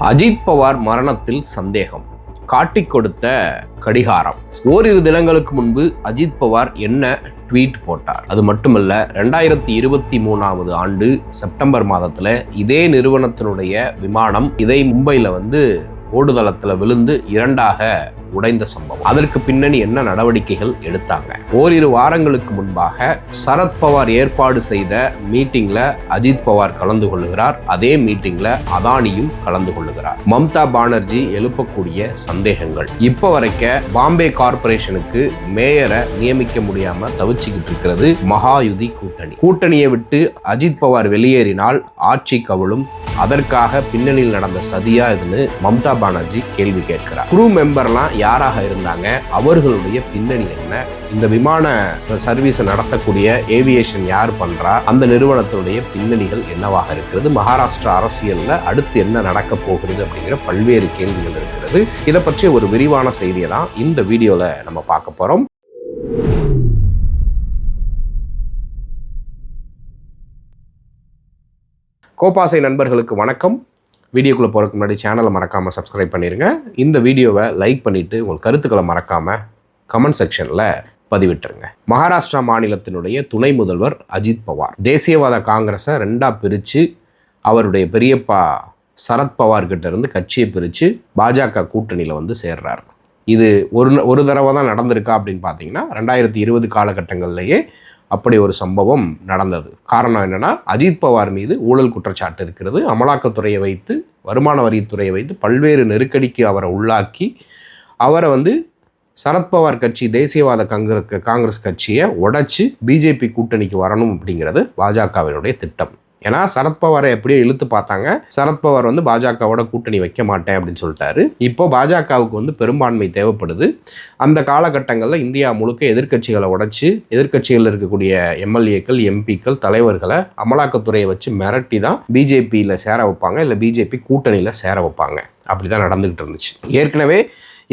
அஜித் பவார் மரணத்தில் சந்தேகம். காட்டிக் கொடுத்த கடிகாரம். ஓரிரு தினங்களுக்கு முன்பு அஜித் பவார் என்ன ட்வீட் போட்டார்? அது மட்டுமல்ல ரெண்டாயிரத்தி இருபத்தி மூணாவது ஆண்டு செப்டம்பர் மாதத்துல இதே நிறுவனத்தினுடைய விமானம் இதே மும்பையில் வந்து ஓடுதளத்துல விழுந்து இரண்டாக உடைந்த சம்பவம். அதற்கு பின்னணி என்ன நடவடிக்கைகள் எடுத்தாங்க? ஓரிரு வாரங்களுக்கு முன்பாக சரத்பவார் ஏற்பாடு செய்த மீட்டிங்ல அஜித் பவார் கலந்து கொள்ளுகிறார். அதே மீட்டிங்ல அதானியும் கலந்து கொள்ளுகிறார். மம்தா பானர்ஜி எழுப்பக்கூடிய சந்தேகங்கள். இப்போ வரைக்க பாம்பே கார்பரேஷனுக்கு மேயரை நியமிக்க முடியாம தவிச்சுக்கிட்டு இருக்கிறது மகாயுதி கூட்டணி. கூட்டணியை விட்டு அஜித் பவார் வெளியேறினால் ஆட்சி கவிழும் அதற்காக பின்னணியில் நடந்த சதியா இதுன்னு மம்தா பானர்ஜி கேள்வி கேட்கிறார். குரூ மெம்பர்லாம் யாராக இருந்தாங்க? அவர்களுடைய பின்னணி என்ன? இந்த விமான சர்வீஸை நடத்தக்கூடிய ஏவியேஷன் யார் பண்றா? அந்த நிறுவனத்துடைய பின்னணிகள் என்னவாக இருக்கிறது? மகாராஷ்டிரா அரசியல்ல அடுத்து என்ன நடக்க போகிறது அப்படிங்கிற பல்வேறு கேள்விகள் இருக்கிறது. இதை பற்றிய ஒரு விரிவான செய்தியை தான் இந்த வீடியோல நம்ம பார்க்க போறோம். கோபாசை நண்பர்களுக்கு வணக்கம். வீடியோக்குள்ளே போகிறதுக்கு முன்னாடி சேனலை மறக்காமல் சப்ஸ்கிரைப் பண்ணிடுங்க இந்த வீடியோவை லைக் பண்ணிவிட்டு உங்கள் கருத்துக்களை மறக்காமல் கமெண்ட் செக்ஷனில் பதிவிட்டுருங்க. மகாராஷ்டிரா மாநிலத்தினுடைய துணை முதல்வர் அஜித் பவார். தேசியவாத காங்கிரஸை ரெண்டாக பிரித்து அவருடைய பெரியப்பா சரத்பவார் இருந்து கட்சியை பிரித்து பாஜக கூட்டணியில் வந்து சேர்றார். இது ஒரு ஒரு தடவை தான் நடந்திருக்கா அப்படின்னு பார்த்தீங்கன்னா ரெண்டாயிரத்தி இருபது காலகட்டங்கள்லேயே அப்படி ஒரு சம்பவம் நடந்தது. காரணம் என்னென்னா அஜித் பவார் மீது ஊழல் குற்றச்சாட்டு இருக்கிறது. அமலாக்கத்துறையை வைத்து வருமான வரித்துறையை வைத்து பல்வேறு நெருக்கடிக்கு அவரை உள்ளாக்கி அவரை வந்து சரத்பவார் கட்சி தேசியவாத காங்கிரஸ் காங்கிரஸ் கட்சியை உடைச்சி பிஜேபி கூட்டணிக்கு வரணும் அப்படிங்கிறது பாஜகவினுடைய திட்டம். ஏன்னா சரத்பவாரை எப்படியோ இழுத்து பார்த்தாங்க. சரத்பவார் வந்து பாஜகவோட கூட்டணி வைக்க மாட்டேன் அப்படின்னு சொல்லிட்டாரு. இப்போ பாஜகவுக்கு வந்து பெரும்பான்மை தேவைப்படுது. அந்த காலகட்டங்களில் இந்தியா முழுக்க எதிர்க்கட்சிகளை உடைச்சு எதிர்க்கட்சிகளில் இருக்கக்கூடிய எம்எல்ஏக்கள் எம்பிக்கள் தலைவர்களை அமலாக்கத்துறையை வச்சு மிரட்டி தான் பிஜேபியில் சேர வைப்பாங்க இல்லை பிஜேபி கூட்டணியில் சேர வைப்பாங்க. அப்படி தான் நடந்துக்கிட்டு இருந்துச்சு. ஏற்கனவே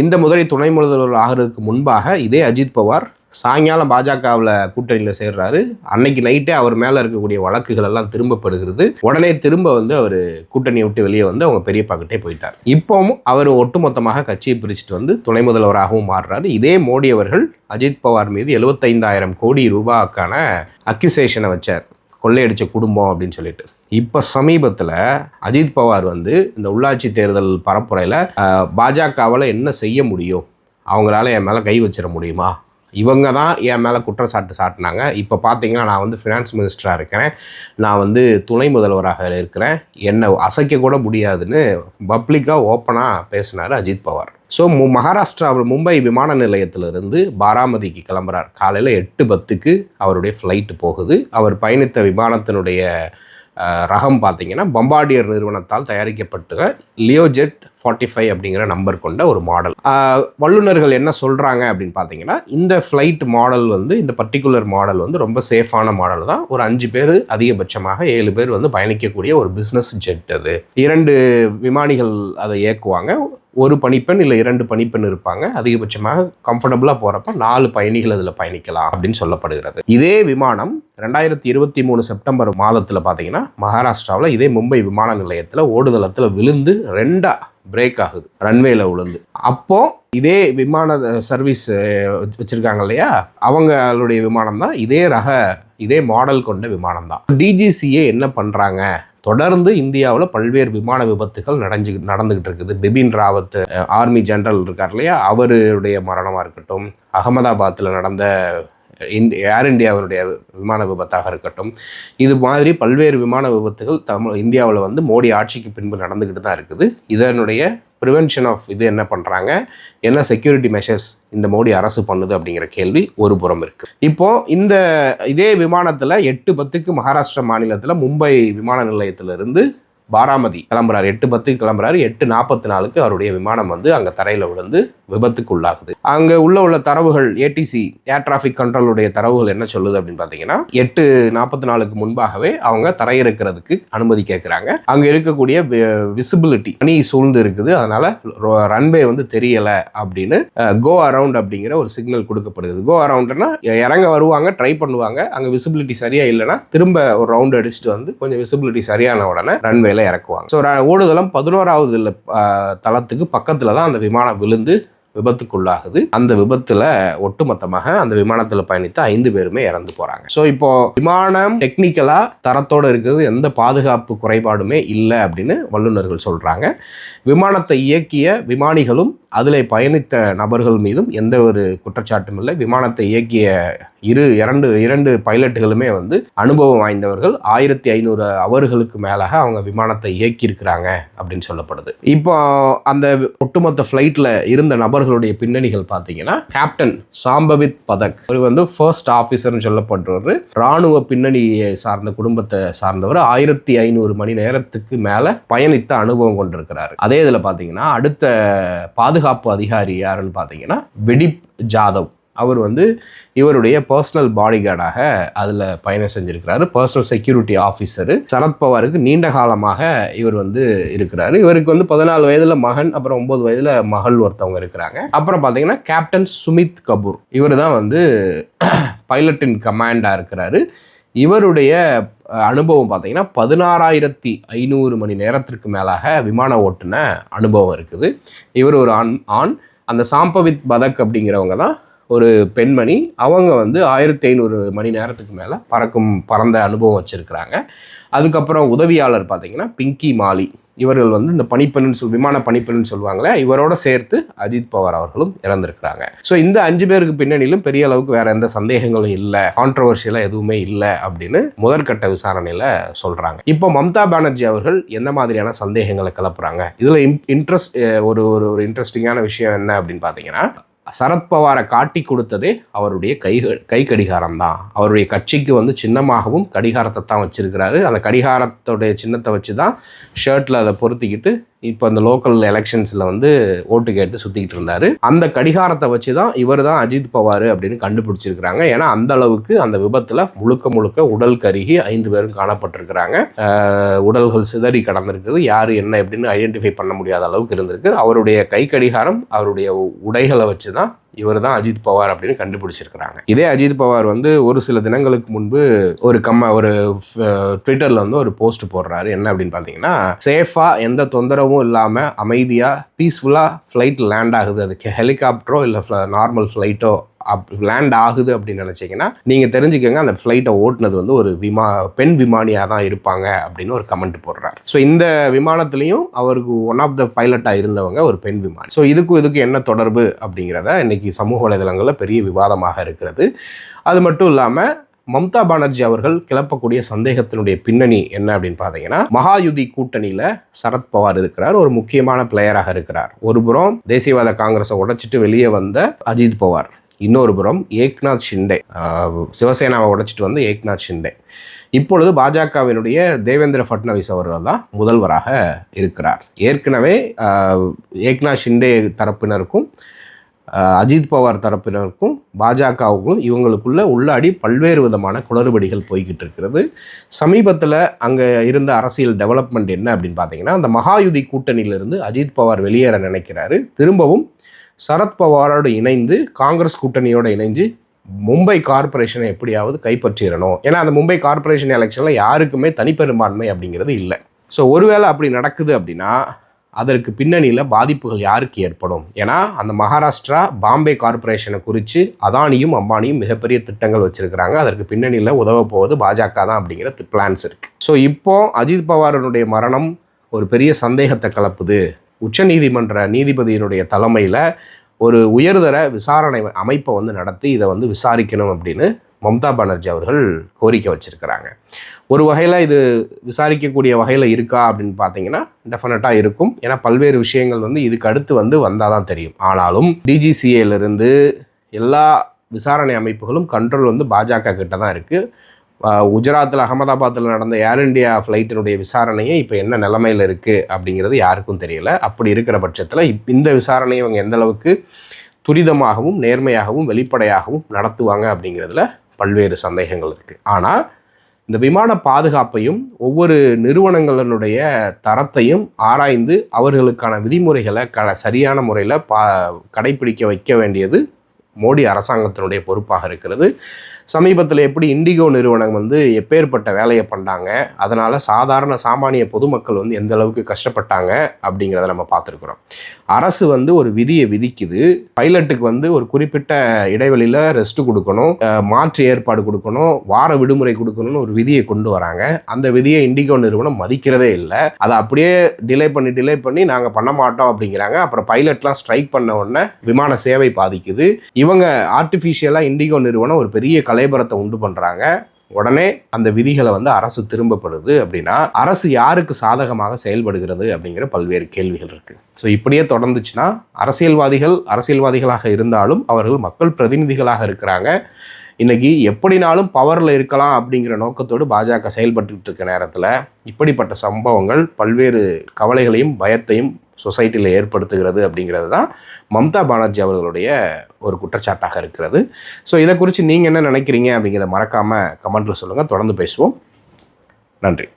இந்த முதலை துணை முதல்வர் ஆகிறதுக்கு முன்பாக இதே அஜித் பவார் சாயங்காலம் பாஜகவில் கூட்டணியில் சேர்றாரு. அன்னைக்கு நைட்டே அவர் மேலே இருக்கக்கூடிய வழக்குகள் எல்லாம் திரும்பப்படுகிறது. உடனே திரும்ப வந்து அவர் கூட்டணியை விட்டு வெளியே வந்து அவங்க பெரியப்பாக்கிட்டே போயிட்டார். இப்போவும் அவர் ஒட்டுமொத்தமாக கட்சியை பிரிச்சுட்டு வந்து துணை முதல்வராகவும் மாறுறாரு. இதே மோடி அவர்கள் அஜித் பவார் மீது எழுபத்தைந்தாயிரம் கோடி ரூபாய்க்கான அக்யூசேஷனை வச்சார். கொள்ளையடிச்ச குடும்பம் அப்படின்னு சொல்லிட்டு. இப்போ சமீபத்தில் அஜித் பவார் வந்து இந்த உள்ளாட்சி தேர்தல் பரப்புரையில் பாஜகவால் என்ன செய்ய முடியும்? அவங்களால என் மேலே கை வச்சிட முடியுமா? இவங்க தான் என் மேலே குற்றச்சாட்டு சாட்டினாங்க. இப்போ பார்த்தீங்கன்னா நான் வந்து ஃபினான்ஸ் மினிஸ்டராக இருக்கிறேன். நான் வந்து துணை முதல்வராக இருக்கிறேன். என்னை அசைக்க கூட முடியாதுன்னு பப்ளிக்காக ஓப்பனாக பேசினார் அஜித் பவார். ஸோ மு மகாராஷ்டிராவில் மும்பை விமான நிலையத்திலிருந்து பாராமதிக்கு கிளம்புறார். காலையில் எட்டு பத்துக்கு அவருடைய ஃப்ளைட்டு போகுது. அவர் பயணித்த விமானத்தினுடைய ரகம் பார்த்தீங்கன்னா பம்பாடியர் நிறுவனத்தால் தயாரிக்கப்பட்ட லியோஜெட் ஃபார்ட்டி ஃபைவ் அப்படிங்கிற நம்பர் கொண்ட ஒரு மாடல் வல்லுநர்கள் என்ன சொல்கிறாங்க அப்படின்னு பார்த்தீங்கன்னா இந்த ஃப்ளைட் மாடல் வந்து இந்த பர்டிகுலர் மாடல் வந்து ரொம்ப சேஃபான மாடல் தான். ஒரு அஞ்சு பேர் அதிகபட்சமாக ஏழு பேர் வந்து பயணிக்கக்கூடிய ஒரு பிஸ்னஸ் ஜெட் அது. இரண்டு விமானிகள் அதை இயக்குவாங்க. ஒரு பணிப்பெண் இல்லை இரண்டு பணிப்பெண் இருப்பாங்க. அதிகபட்சமாக கம்ஃபர்டபுளாக போகிறப்ப நாலு பயணிகள் அதில் பயணிக்கலாம் அப்படின்னு சொல்லப்படுகிறது. இதே விமானம் ரெண்டாயிரத்தி இருபத்தி மூணு செப்டம்பர் மாதத்தில் பார்த்தீங்கன்னா மகாராஷ்டிராவில் இதே மும்பை விமான நிலையத்தில் ஓடுதளத்தில் விழுந்து ரெண்டாக பிரேக் ஆகுது. ரன்வேல விழுந்து அப்போ இதே விமான சர்வீஸ் வச்சிருக்காங்க இல்லையா? அவங்களுடைய விமானம் தான். இதே ரக இதே மாடல் கொண்ட விமானம் தான். டிஜிசிஏ என்ன பண்ணுறாங்க தொடர்ந்து இந்தியாவில் பல்வேறு விமான விபத்துகள் நடஞ்சு நடந்துகிட்டு இருக்குது. பிபின் ராவத் ஆர்மி ஜெனரல் இருக்கார் இல்லையா? அவருடைய மரணமாக இருக்கட்டும். அகமதாபாத்தில் நடந்த ஏர் இந்தியாவினுடைய விமான விபத்தாக இருக்கட்டும் இது மாதிரி பல்வேறு விமான விபத்துகள் தமிழ் இந்தியாவில் வந்து மோடி ஆட்சிக்கு பின்பு நடந்துக்கிட்டு தான் இருக்குது. இதனுடைய ப்ரிவென்ஷன் ஆஃப் இது என்ன பண்ணுறாங்க என்ன செக்யூரிட்டி மெஷர்ஸ் இந்த மோடி அரசு பண்ணுது அப்படிங்கிற கேள்வி ஒரு புறம் இருக்குது இப்போது இந்த இதே விமானத்தில் எட்டு பத்துக்கு மகாராஷ்டிரா மாநிலத்தில் மும்பை விமான நிலையத்திலிருந்து பாராமதி கிளம்புறாரு. எட்டு பத்துக்கு கிளம்புறாரு. எட்டு நாற்பத்தி நாலுக்கு அவருடைய விமானம் வந்து அங்கே தரையில் விழுந்து விபத்துக்கு உள்ளாகுது அங்கே உள்ள உள்ள தரவுகள் ஏடிசி ஏர் டிராஃபிக் கண்ட்ரோலுடைய தரவுகள் என்ன சொல்லுது அப்படின்னு பார்த்தீங்கன்னா எட்டு நாற்பத்தி நாலுக்கு முன்பாகவே அவங்க தரையிறக்கிறதுக்கு அனுமதி கேட்குறாங்க அங்கே இருக்கக்கூடிய விசிபிலிட்டி பனி சூழ்ந்து இருக்குது. அதனால ரன்வே வந்து தெரியலை அப்படின்னு கோ அரவுண்ட் அப்படிங்கிற ஒரு சிக்னல் கொடுக்கப்படுது. கோ அரவுண்ட்னா இறங்க வருவாங்க ட்ரை பண்ணுவாங்க. அங்கே விசிபிலிட்டி சரியாக இல்லைன்னா திரும்ப ஒரு ரவுண்ட் அடிச்சுட்டு வந்து கொஞ்சம் விசிபிலிட்டி சரியான உடனே ரன்வே ரன்வேல இறக்குவாங்க. ஸோ ஓடுதளம் பதினோராவது தளத்துக்கு பக்கத்தில் தான் அந்த விமானம் விழுந்து விபத்துக்குள்ளாகுது. அந்த விபத்துல ஒட்டுமொத்தமாக அந்த விமானத்தில் பயணித்த ஐந்து பேருமே இறந்து போறாங்க. ஸோ இப்போ விமானம் டெக்னிக்கலா தரத்தோடு இருக்கிறது எந்த பாதுகாப்பு குறைபாடுமே இல்லை அப்படின்னு வல்லுநர்கள் சொல்றாங்க. விமானத்தை இயக்கிய விமானிகளும் அதில் பயணித்த நபர்கள் மீதும் எந்த ஒரு குற்றச்சாட்டும் இல்லை. விமானத்தை இயக்கிய இரு இரண்டு இரண்டு பைலட்டுகளுமே வந்து அனுபவம் வாய்ந்தவர்கள். ஆயிரத்தி ஐநூறு அவர்களுக்கு மேலாக அவங்க விமானத்தை இயக்கியிருக்கிறாங்க அப்படின்னு சொல்லப்படுது. இப்போ அந்த ஒட்டுமொத்த ஃப்ளைட்டில் இருந்த நபர்களுடைய பின்னணிகள் பார்த்தீங்கன்னா கேப்டன் சாம்பவித் பதக் இவர் வந்து ஃபர்ஸ்ட் ஆஃபீஸர்னு சொல்லப்படுறவர் ராணுவ பின்னணியை சார்ந்த குடும்பத்தை சார்ந்தவர். ஆயிரத்தி ஐநூறு மணி நேரத்துக்கு மேலே பயணித்த அனுபவம் கொண்டிருக்கிறார். அதே இதில் பார்த்தீங்கன்னா அடுத்த பாதுகாப்பு அதிகாரி யாருன்னு பார்த்தீங்கன்னா வெடிப் ஜாதவ். அவர் வந்து இவருடைய பர்சனல் பாடிகார்டாக அதில் பயணம் செஞ்சுருக்கிறாரு. பர்சனல் செக்யூரிட்டி ஆஃபீஸரு சரத்பவாருக்கு நீண்ட காலமாக இவர் வந்து இருக்கிறாரு. இவருக்கு வந்து பதினாலு வயதில் மகன் அப்புறம் ஒம்பது வயதில் மகள் ஒருத்தவங்க இருக்கிறாங்க. அப்புறம் பார்த்தீங்கன்னா கேப்டன் சுமித் கபூர் இவர் தான் வந்து பைலட்டின் கமாண்டாக இருக்கிறாரு. இவருடைய அனுபவம் பார்த்தீங்கன்னா பதினாறாயிரத்தி ஐநூறு மணி நேரத்திற்கு மேலாக விமான ஓட்டுன அனுபவம் இருக்குது. இவர் ஒரு ஆண் ஆண். அந்த சாம்பவித் பதக் அப்படிங்கிறவங்க தான் ஒரு பெண்மணி அவங்க வந்து ஆயிரத்தி ஐநூறு மணி நேரத்துக்கு மேலே பறக்கும் பறந்த அனுபவம் வச்சுருக்கிறாங்க. அதுக்கப்புறம் உதவியாளர் பார்த்திங்கன்னா பிங்கி மாலி. இவர்கள் வந்து இந்த பனிப்பெண் சொல் விமான பனிப்பெண் சொல்லுவாங்களே இவரோட சேர்த்து அஜித் பவார் அவர்களும் இறந்திருக்கிறாங்க. ஸோ இந்த அஞ்சு பேருக்கு பின்னணியிலும் பெரிய அளவுக்கு வேற எந்த சந்தேகங்களும் இல்லை கான்ட்ரவர்ஷியலாக எதுவுமே இல்லை அப்படின்னு முதற்கட்ட விசாரணையில் சொல்கிறாங்க இப்போ மம்தா பானர்ஜி அவர்கள் எந்த மாதிரியான சந்தேகங்களை கிளப்புறாங்க? இதில் இன்ட்ரெஸ்ட் ஒரு ஒரு ஒரு இன்ட்ரெஸ்டிங்கான விஷயம் என்ன அப்படின்னு பார்த்தீங்கன்னா சரத்பவாரை காட்டி கொடுத்ததே அவருடைய கை கை கடிகாரம் தான் அவருடைய கட்சிக்கு வந்து சின்னமாகவும் கடிகாரத்தை தான் வச்சுருக்கிறாரு. அந்த கடிகாரத்துடைய சின்னத்தை வச்சு தான் ஷர்ட்டில் அதை பொருத்திக்கிட்டு இப்போ அந்த லோக்கல் எலெக்ஷன்ஸில் வந்து ஓட்டு கேட்டு சுற்றிக்கிட்டு இருந்தார். அந்த கடிகாரத்தை வச்சு தான் இவர் தான் அஜித் பவார் அப்படின்னு கண்டுபிடிச்சிருக்கிறாங்க. ஏன்னா அந்த அளவுக்கு அந்த விபத்தில் முழுக்க முழுக்க உடல் கருகி ஐந்து பேரும் காணப்பட்டிருக்கிறாங்க. உடல்கள் சிதறி கடந்திருக்குது. யார் என்ன எப்படின்னு ஐடென்டிஃபை பண்ண முடியாத அளவுக்கு இருந்திருக்கு. அவருடைய கை கடிகாரம் அவருடைய உடைகளை வச்சு தான் இவர் தான் அஜித் பவார் அப்படின்னு கண்டுபிடிச்சிருக்கிறாங்க. இதே அஜித் பவார் வந்து ஒரு சில தினங்களுக்கு முன்பு ஒரு கம்ம ஒரு ட்விட்டரில் வந்து ஒரு போஸ்ட் போடுறாரு. என்ன அப்படின்னு பார்த்தீங்கன்னா சேஃபாக எந்த தொந்தரவும் இல்லாமல் அமைதியாக பீஸ்ஃபுல்லாக ஃப்ளைட் லேண்ட் ஆகுது. அதுக்கு ஹெலிகாப்டரோ இல்லை நார்மல் ஃப்ளைட்டோ அப் லேண்ட் ஆகுது அப்படின்னு நினச்சிங்கன்னா நீங்கள் தெரிஞ்சுக்கோங்க அந்த ஃப்ளைட்டை ஓட்டுனது வந்து ஒரு விமா பெண் விமானியாக தான் இருப்பாங்க அப்படின்னு ஒரு கமெண்ட் போடுறார். ஸோ இந்த விமானத்துலேயும் அவருக்கு ஒன் ஆஃப் த பைலட்டாக இருந்தவங்க ஒரு பெண் விமானி. ஸோ இதுக்கும் இதுக்கு என்ன தொடர்பு அப்படிங்கிறத இன்னைக்கு சமூக வலைதளங்களில் பெரிய விவாதமாக இருக்கிறது. அது மட்டும் இல்லாமல் மம்தா பானர்ஜி அவர்கள் கிளப்பக்கூடிய சந்தேகத்தினுடைய பின்னணி என்ன அப்படின்னு பார்த்தீங்கன்னா மகாயுதி கூட்டணியில் சரத்பவார் இருக்கிறார். ஒரு முக்கியமான பிளேயராக இருக்கிறார். ஒருபுறம் தேசியவாத காங்கிரஸை உடைச்சிட்டு வெளியே வந்த அஜித் பவார். இன்னொரு புறம் ஏக்நாத் ஷிண்டே. சிவசேனாவை உடைச்சிட்டு வந்து ஏக்நாத் ஷிண்டே. இப்பொழுது பாஜகவினுடைய தேவேந்திர ஃபட்னவிஸ் அவர்கள் தான் முதல்வராக இருக்கிறார். ஏற்கனவே ஏக்நாத் ஷிண்டே தரப்பினருக்கும் அஜித் பவார் தரப்பினருக்கும் பாஜகவுக்கும் இவங்களுக்குள்ள உள்ளாடி பல்வேறு விதமான குளறுபடிகள் போய்கிட்டு இருக்கிறது. சமீபத்தில் அங்கே இருந்த அரசியல் டெவலப்மெண்ட் என்ன அப்படின்னு பார்த்தீங்கன்னா அந்த மகாயுதி கூட்டணியிலிருந்து அஜித் பவார் வெளியேற நினைக்கிறாரு. திரும்பவும் சரத்பவாரோடு இணைந்து காங்கிரஸ் கூட்டணியோடு இணைஞ்சு மும்பை கார்பரேஷனை எப்படியாவது கைப்பற்றிடணும். ஏன்னா அந்த மும்பை கார்பரேஷன் எலெக்ஷனில் யாருக்குமே தனிப்பெரும்பான்மை அப்படிங்கிறது இல்லை. ஸோ ஒருவேளை அப்படி நடக்குது அப்படின்னா அதற்கு பின்னணியில் பாதிப்புகள் யாருக்கு ஏற்படும்? ஏன்னா அந்த மகாராஷ்டிரா பாம்பே கார்பரேஷனை குறித்து அதானியும் அம்பானியும் மிகப்பெரிய திட்டங்கள் வச்சுருக்கிறாங்க. அதற்கு பின்னணியில் உதவ போவது பாஜக தான் அப்படிங்கிற பிளான்ஸ் இருக்குது ஸோ இப்போ அஜித் பவாரனுடைய மரணம் ஒரு பெரிய சந்தேகத்தை கலப்புது. உச்சநீதிமன்ற நீதிபதியினுடைய தலைமையில் ஒரு உயர்தர விசாரணை அமைப்பை வந்து நடத்தி இதை வந்து விசாரிக்கணும் அப்படின்னு மம்தா பானர்ஜி அவர்கள் கோரிக்கை வச்சுருக்கிறாங்க. ஒரு வகையில் இது விசாரிக்கக்கூடிய வகையில் இருக்கா அப்படின்னு பார்த்தீங்கன்னா டெஃபினட்டாக இருக்கும். ஏன்னா பல்வேறு விஷயங்கள் வந்து இதுக்கு அடுத்து வந்து வந்தால் தான் தெரியும். ஆனாலும் டிஜிசிஏலேருந்து எல்லா விசாரணை அமைப்புகளும் கண்ட்ரோல் வந்து பாஜக கிட்ட தான் இருக்குது குஜராத்தில் அகமதாபாத்தில் நடந்த ஏர் இண்டியா ஃப்ளைட்டினுடைய விசாரணையே இப்போ என்ன நிலமையில் இருக்குது அப்படிங்கிறது யாருக்கும் தெரியல. அப்படி இருக்கிற பட்சத்தில் இந்த விசாரணையை இவங்க எந்தளவுக்கு துரிதமாகவும் நேர்மையாகவும் வெளிப்படையாகவும் நடத்துவாங்க அப்படிங்கிறதுல பல்வேறு சந்தேகங்கள் இருக்குது ஆனால் இந்த விமான பாதுகாப்பையும் ஒவ்வொரு நிறுவனங்களினுடைய தரத்தையும் ஆராய்ந்து அவர்களுக்கான விதிமுறைகளை க சரியான முறையில் பா கடைபிடிக்க வைக்க வேண்டியது மோடி அரசாங்கத்தினுடைய பொறுப்பாக இருக்கிறது. சமீபத்தில் எப்படி இண்டிகோ நிறுவனம் வந்து எப்பேற்பட்ட வேலையை பண்ணாங்க அதனால் சாதாரண சாமானிய பொதுமக்கள் வந்து எந்த அளவுக்கு கஷ்டப்பட்டாங்க அப்படிங்கிறத நம்ம பார்த்துருக்குறோம். அரசு வந்து ஒரு விதியை விதிக்குது. பைலட்டுக்கு வந்து ஒரு குறிப்பிட்ட இடைவெளியில் ரெஸ்ட் கொடுக்கணும் மாற்று ஏற்பாடு கொடுக்கணும் வார விடுமுறை கொடுக்கணும்னு ஒரு விதியை கொண்டு வராங்க. அந்த விதியை இண்டிகோ நிறுவனம் மதிக்கிறதே இல்லை. அதை அப்படியே டிலே பண்ணி டிலே பண்ணி நாங்கள் பண்ண மாட்டோம் அப்படிங்கிறாங்க. அப்புறம் பைலட்லாம் ஸ்ட்ரைக் பண்ண உடனே விமான சேவை பாதிக்குது. இவங்க ஆர்டிஃபிஷியலாக இண்டிகோ நிறுவனம் ஒரு பெரிய கலைபரத்தை உண்டு பண்ணுறாங்க உடனே அந்த விதிகளை வந்து அரசு திரும்பப்படுது அப்படின்னா அரசு யாருக்கு சாதகமாக செயல்படுகிறது அப்படிங்கிற பல்வேறு கேள்விகள் இருக்குது ஸோ இப்படியே தொடர்ந்துச்சுன்னா அரசியல்வாதிகள் அரசியல்வாதிகளாக இருந்தாலும் அவர்கள் மக்கள் பிரதிநிதிகளாக இருக்கிறாங்க. இன்றைக்கி எப்படினாலும் பவரில் இருக்கலாம் அப்படிங்கிற நோக்கத்தோடு பாஜக செயல்பட்டுக்கிட்டு இருக்க நேரத்தில் இப்படிப்பட்ட சம்பவங்கள் பல்வேறு கவலைகளையும் பயத்தையும் சொசைட்டியில் ஏற்படுத்துகிறது அப்படிங்கிறது தான் மம்தா பானர்ஜி அவர்களுடைய ஒரு குற்றச்சாட்டாக இருக்கிறது. ஸோ இதை குறித்து நீங்கள் என்ன நினைக்கிறீங்க அப்படிங்கிறத மறக்காமல் கமெண்ட்டில் சொல்லுங்கள் தொடர்ந்து பேசுவோம். நன்றி.